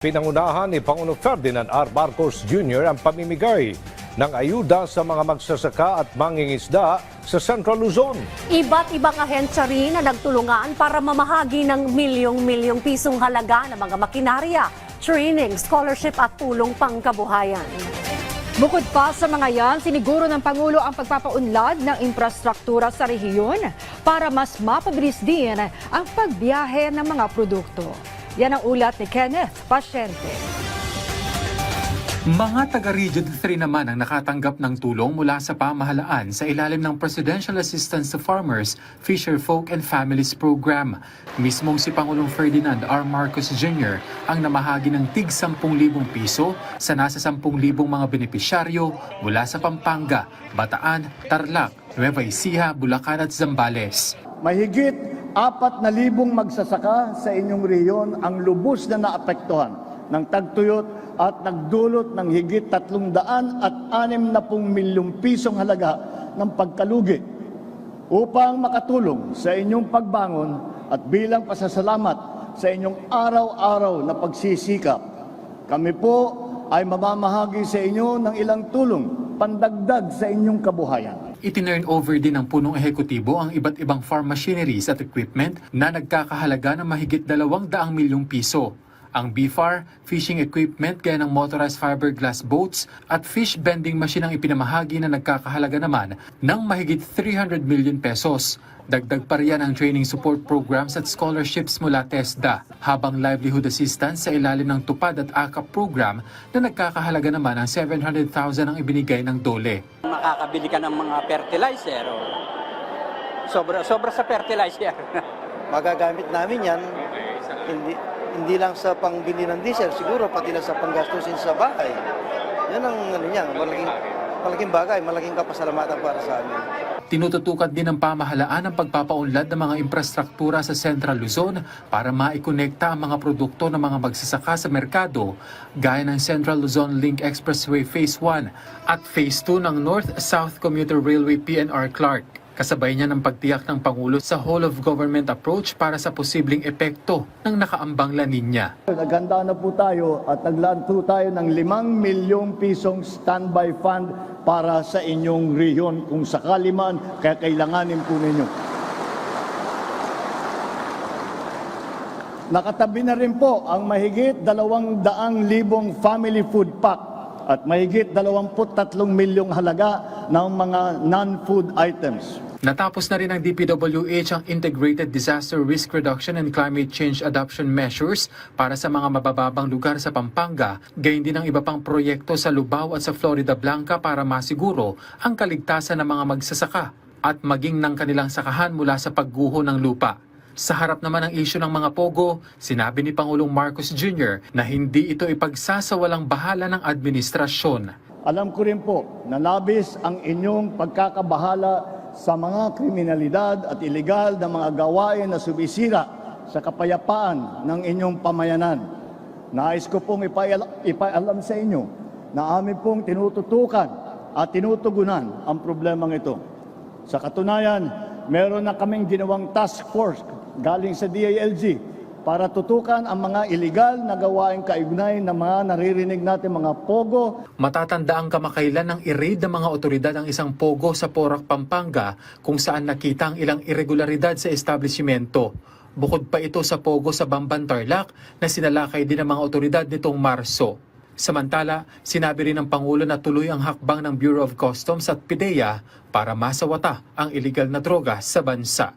Pinangunahan ni Pangulo Ferdinand R. Marcos Jr. ang pamimigay ng ayuda sa mga magsasaka at mangingisda sa Central Luzon. Iba't ibang ahensya rin na nagtulungan para mamahagi ng milyong-milyong pisong halaga ng mga makinarya, training, scholarship at tulong pangkabuhayan. Bukod pa sa mga yan, siniguro ng Pangulo ang pagpapaunlad ng infrastruktura sa rehiyon para mas mapabilis din ang pagbiyahe ng mga produkto. Yan ang ulat ni Kenneth Pasyente. Mga taga Region 3 naman ang nakatanggap ng tulong mula sa pamahalaan sa ilalim ng Presidential Assistance to Farmers, Fisher Folk and Families Program. Mismong si Pangulong Ferdinand R. Marcos Jr. ang namahagi ng tig 10,000 piso sa nasa 10,000 mga benepisyaryo mula sa Pampanga, Bataan, Tarlac, Nueva Ecija, Bulacan at Zambales. Mahigit apat na libong magsasaka sa inyong rehiyon ang lubos na naapektuhan ng tagtuyot at nagdulot ng higit tatlong daan at anim na pong milyong pisong halaga ng pagkalugi upang makatulong sa inyong pagbangon at bilang pasasalamat sa inyong araw-araw na pagsisikap. Kami po ay mamamahagi sa inyo ng ilang tulong pandagdag sa inyong kabuhayan. Itinurn over din ng punong ehekutibo ang iba't ibang farm machineries at equipment na nagkakahalaga ng mahigit 200 milyong piso. Ang BFAR, fishing equipment gaya ng motorized fiberglass boats at fish vending machine ang ipinamahagi na nagkakahalaga naman ng mahigit 300 million pesos. Dagdag pa riyan ang training support programs at scholarships mula TESDA, habang livelihood assistance sa ilalim ng TUPAD at AKAP program na nagkakahalaga naman ng 700,000 ang ibinigay ng DOLE. Makakabili ka ng mga fertilizer. O. Sobra, sobra sa fertilizer. magagamit namin yan hindi hindi lang sa pangbili ng diesel siguro pati na sa panggastusin sa bahay yan ang ano niya malaking malaking bagay malaking kapasalamatan para sa amin Tinututukan din ng pamahalaan ang pagpapaunlad ng mga infrastruktura sa Central Luzon para maikonekta ang mga produkto ng mga magsasaka sa merkado gaya ng Central Luzon Link Expressway Phase 1 at Phase 2 ng North-South Commuter Railway PNR Clark. Kasabay niya ng pagtiyak ng Pangulo sa whole-of-government approach para sa posibleng epekto ng nakaambang La Nina. Naghanda na po tayo at naglaan po tayo ng 5 milyong pisong standby fund para sa inyong rehiyon kung sakali man kaya kailanganin po ninyo. Nakatabi na rin po ang mahigit 200,000 family food pack at mahigit 23 milyong halaga ng mga non-food items. Natapos na rin ng DPWH ang Integrated Disaster Risk Reduction and Climate Change Adoption Measures para sa mga mabababang lugar sa Pampanga, gayon din ang iba pang proyekto sa Lubao at sa Florida Blanca para masiguro ang kaligtasan ng mga magsasaka at maging ng kanilang sakahan mula sa pagguho ng lupa. Sa harap naman ng isyu ng mga pogo, sinabi ni Pangulong Marcos Jr. na hindi ito ipagsasawalang bahala ng administrasyon. Alam ko rin po na labis ang inyong pagkakabahala sa mga kriminalidad at ilegal na mga gawain na sumisira sa kapayapaan ng inyong pamayanan. Nais ko pong ipaalam sa inyo na amin pong tinututukan at tinutugunan ang problemang ito. Sa katunayan, meron na kaming ginawang task force galing sa DILG para tutukan ang mga iligal na gawain kaugnay ng mga naririnig natin mga pogo Matatanda ang kamakailan ng i-raid ng mga otoridad ang isang pogo sa Porac, Pampanga kung saan nakita ang ilang irregularidad sa establishmento. Bukod pa ito sa pogo sa Bamban Tarlac na sinalakay din ng mga otoridad nitong Marso. Samantala, sinabi rin ng Pangulo na tuloy ang hakbang ng Bureau of Customs at PIDEA para masawata ang illegal na droga sa bansa.